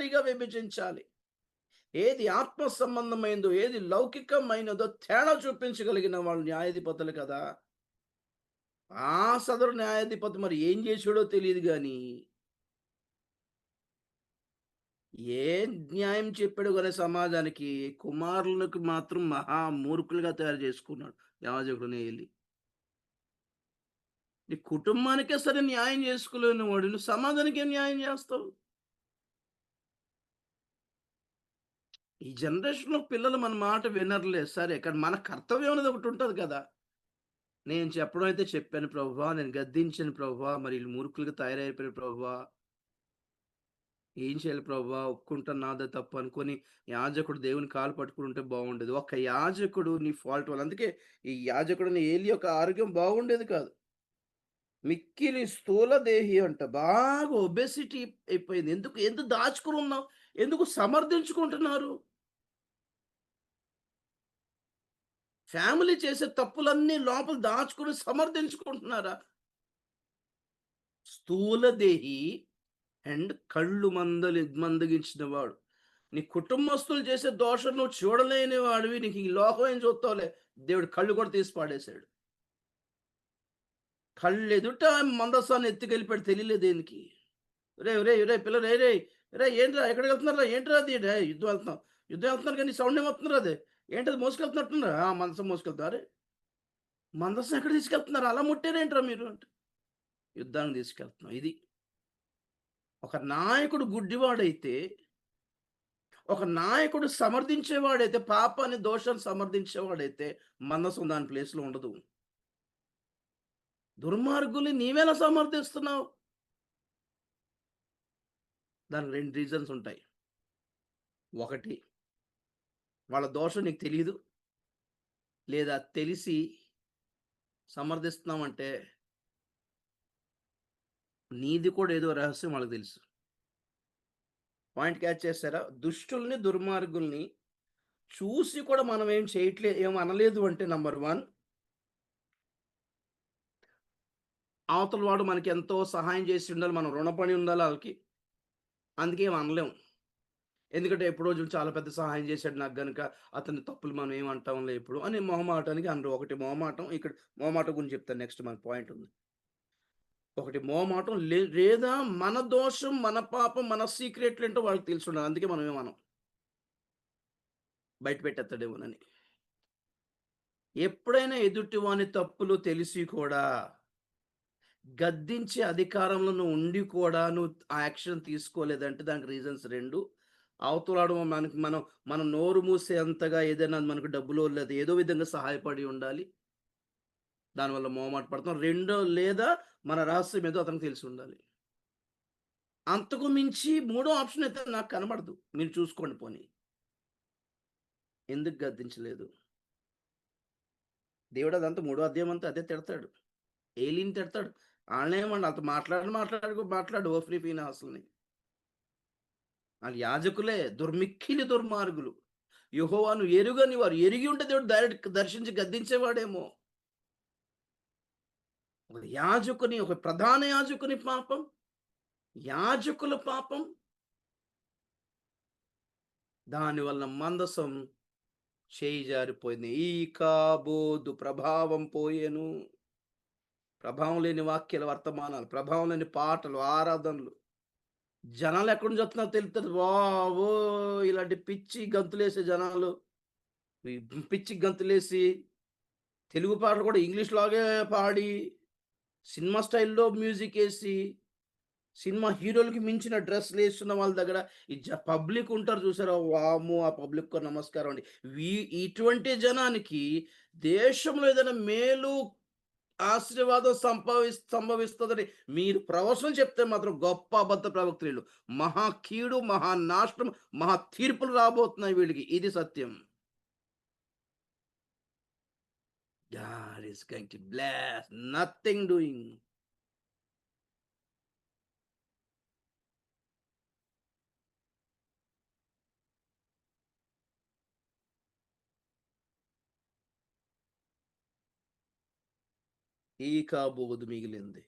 సరిగా విభజించాలి. ఏది ఆత్మ సంబంధమైనదో ఏది లౌకికమైనదో తేడా చూపించగలిగిన వాళ్ళు న్యాయాధిపతులు కదా. ఆ సదరు న్యాయాధిపతి మరి ఏం చేసాడో తెలియదు కానీ ఏ న్యాయం చెప్పాడు కానీ సమాజానికి కుమారులకు మాత్రం మహా మూర్ఖులుగా తయారు చేసుకున్నాడు యాజకుడిని వెళ్ళి నీ కుటుంబానికే సరే న్యాయం చేసుకోలేని వాడు నువ్వు సమాజానికి ఏం న్యాయం చేస్తావు? ఈ జనరేషన్లో పిల్లలు మన మాట వినర్లేదు సరే కానీ మన కర్తవ్యం అనేది ఒకటి ఉంటుంది కదా. నేను చెప్పడం అయితే చెప్పాను ప్రభువా నేను గద్దించాను ప్రభువా మరి వీళ్ళు మూర్ఖులకు తయారైపోయిన ప్రభువా ఏం చేయాలి ప్రభువా ఒప్పుకుంటాను నాదే తప్పు అనుకొని యాజకుడు దేవుని కాలు పట్టుకుని ఉంటే బాగుండేది. ఒక్క యాజకుడు నీ ఫాల్ట్ వల్ల. అందుకే ఈ యాజకుడిని ఏలి యొక్క ఆరోగ్యం బాగుండేది కాదు. మిక్కిలి స్థూల దేహి అంట. బాగా ఒబెసిటీ అయిపోయింది. ఎందుకు ఎందుకు దాచుకుని ఉన్నావు? ఎందుకు సమర్థించుకుంటున్నారు? ఫ్యామిలీ చేసే తప్పులన్నీ లోపల దాచుకుని సమర్థించుకుంటున్నారా? స్థూలదేహి అండ్ కళ్ళు మందలి మందగించిన వాడు. నీ కుటుంబస్తులు చేసే దోషం నువ్వు చూడలేని వాడివి. నీకు ఈ లోకం ఏం చూస్తావులే? దేవుడు కళ్ళు కూడా తీసి పాడేశాడు. కళ్ళు ఎదుట మందస్సాన్ని ఎత్తుకెళ్ళిపోయాడు. తెలియలేదు దేనికి. రే రే రే పిల్ల రే రే రే ఏంట్రా? ఎక్కడికి వెళ్తున్నారా ఏంట్రా అది? యుద్ధం వెళ్తున్నాం. యుద్ధం వెళ్తున్నారు కానీ సౌండ్ ఏమవుతున్నారు అది? ఏంటది మోసుకెళ్తున్నట్టున్నారు? ఆ మందసం మోసుకెళ్తారు. మందసం ఎక్కడ తీసుకెళ్తున్నారు? అలా ముట్టారేంట్రా మీరు? అంటే యుద్ధానికి తీసుకెళ్తున్నాం. ఇది ఒక నాయకుడు గుడ్డివాడైతే ఒక నాయకుడు సమర్థించేవాడైతే పాపాన్ని దోషాన్ని సమర్థించేవాడైతే మందసం దాని ప్లేస్లో ఉండదు. దుర్మార్గుల్ని నీవేలా సమర్థిస్తున్నావు? దానికి రెండు రీజన్స్ ఉంటాయి. ఒకటి వాళ్ళ దోషం నీకు తెలియదు లేదా తెలిసి సమర్థిస్తున్నామంటే నీది కూడా ఏదో రహస్యం వాళ్ళకి తెలుసు. పాయింట్ క్యాచ్ చేస్తారా దుష్టుల్ని దుర్మార్గుల్ని చూసి కూడా మనం ఏం చేయట్లేదు ఏం అనలేదు అంటే నంబర్ వన్. అవతల వాడు మనకి ఎంతో సహాయం చేసి ఉండాలి మనం రుణపడి ఉండాలి వాళ్ళకి. అందుకే ఏం అనలేం. ఎందుకంటే ఎప్పుడో చూసి చాలా పెద్ద సహాయం చేశాడు నాకు గనుక అతని తప్పులు మనం ఏమంటాం అంటాంలే ఇప్పుడు అని మొహమాటానికి అనరు ఒకటి మొహమాటం ఇక్కడ మొహమాటం గురించి చెప్తాను నెక్స్ట్ మన పాయింట్ ఉంది. ఒకటి మోమాటం లే లేదా మన దోషం మన పాపం మన సీక్రెట్లు ఏంటో వాళ్ళకి తెలిసి ఉండాలి అందుకే మనం ఏమనం బయట పెట్టేస్తాడేమోనని. ఎప్పుడైనా ఎదుటి వాని తప్పులు తెలిసి కూడా గద్దించే అధికారంలో నువ్వు ఉండి కూడా నువ్వు ఆ యాక్షన్ తీసుకోలేదంటే దానికి రీజన్స్ రెండు. అవతలాడడం మనకి మనం మనం నోరు మూసే అంతగా ఏదైనా మనకు డబ్బులో లేదు ఏదో విధంగా సహాయపడి ఉండాలి. దానివల్ల మొహమాట పడతాం. రెండో లేదా మన రహస్యం ఏదో అతనికి తెలిసి ఉండాలి. అంతకు మించి మూడో ఆప్షన్ అయితే నాకు కనబడదు. మీరు చూసుకోండి పోనీ. ఎందుకు గద్దించలేదు? దేవుడు అదంతా మూడో అధ్యాయం అంతా అదే తిడతాడు. ఏలిని తిడతాడు. వాళ్ళేమండి అంత మాట్లాడి మాట్లాడు మాట్లాడు ఓ ఫ్రీ ఫీనాసుల్ని వాళ్ళు యాజకులే దుర్మిక్కిలి దుర్మార్గులు. యుహోవాను ఎరుగని వారు ఎరిగి ఉంటే దేవుడు డైరెక్ట్ దర్శించి గద్దించేవాడేమో. ఒక యాజకుని ఒక ప్రధాన యాజకుని పాపం. యాజకుల పాపం. దానివల్ల మందసం చేయి జారిపోయింది. ఈ కాబోదు ప్రభావం పోయేను. ప్రభావం లేని వాక్యాల వర్తమానాలు ప్రభావం లేని పాటలు ఆరాధనలు. జనాలు ఎక్కడి నుంచి వస్తున్నారో తెలుస్తుంది బావో ఇలాంటి పిచ్చి గంతులేసే జనాలు. పిచ్చి గంతులేసి తెలుగు పాటలు కూడా ఇంగ్లీష్ లాగే పాడి సినిమా స్టైల్లో మ్యూజిక్ వేసి సినిమా హీరోలకి మించిన డ్రెస్లు వేస్తున్న వాళ్ళ దగ్గర ఈ పబ్లిక్ ఉంటారు చూసారా? వాము ఆ పబ్లిక్ నమస్కారం అండి. వీ ఇటువంటి జనానికి దేశంలో ఏదైనా మేలు ఆశీర్వాదం సంభవి సంభవిస్తుందని మీరు ప్రవచనం చెప్తే మాత్రం గొప్ప అబద్ధ ప్రవక్తులు. మహా కీడు మహా నాశనం మహా తీర్పులు రాబోతున్నాయి వీళ్ళకి. ఇది సత్యం. God is going to bless, nothing doing. ఈ కాబోదు మిగిలింది.